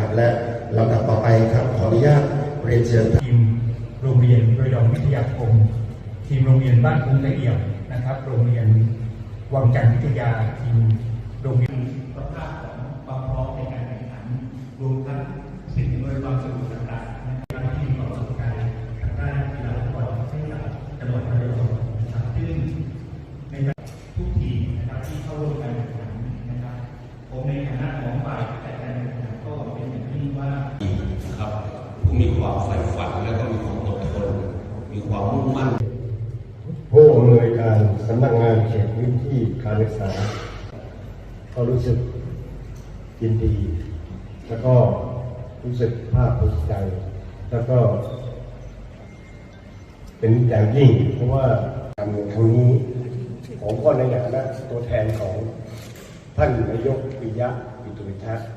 ครับ และลำดับต่อไปครับขออนุญาตเรียนเชิญทีมโรงเรียนระยองวิทยาคม ทีมโรงเรียนบ้านคุ้งละเอียดนะครับ โรงเรียนวังจันทร์วิทยาทีมโรงเรียนสภาพของความพร้อมในการแข่งขันรวมทั้งสิ่งอำนวยความสะดวกต่างๆนะครับทีมของประสบการณ์ทด้านกีฬาฟุตบอลที่จังหวัดระยองนะครับซึ่งในทุกทีมนะครับที่เข้าร่วมการแข่งขันนะครับผมในฐานะของฝ่าย ว่านะครับผู้มีความใฝ่ฝันและก็มีความอดทนมีความมุ่งมั่นผู้อำนวยการสำนักงานเขตพื้นที่การศึกษา ก็รู้สึกยินดี แล้วก็รู้สึกภาคภูมิใจ แล้วก็ เป็นอย่างยิ่ง เพราะว่าการเมืองครั้งนี้ ผมก็ในฐานะตัวแทนของท่านนายกปิยะปิตุวิทัศน์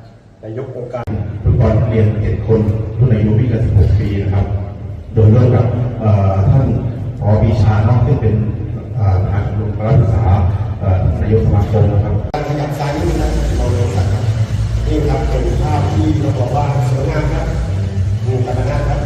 นายกองค์การฟุตบอลเรียนเจ็ดคนรุ่นอายุไม่เกิน16 ปีนะครับ โดยเริ่มกับท่านพอปีชาเนอกซึ่งเป็นอ่อทางลุงพระศึกษาอ่อนายกสมาคมนะครับขยับซ้ายนิดนึงนะเราเลยครับนี่ครับเป็นภาพที่เราบอกว่าสวยงามครับมีพัฒนะครับ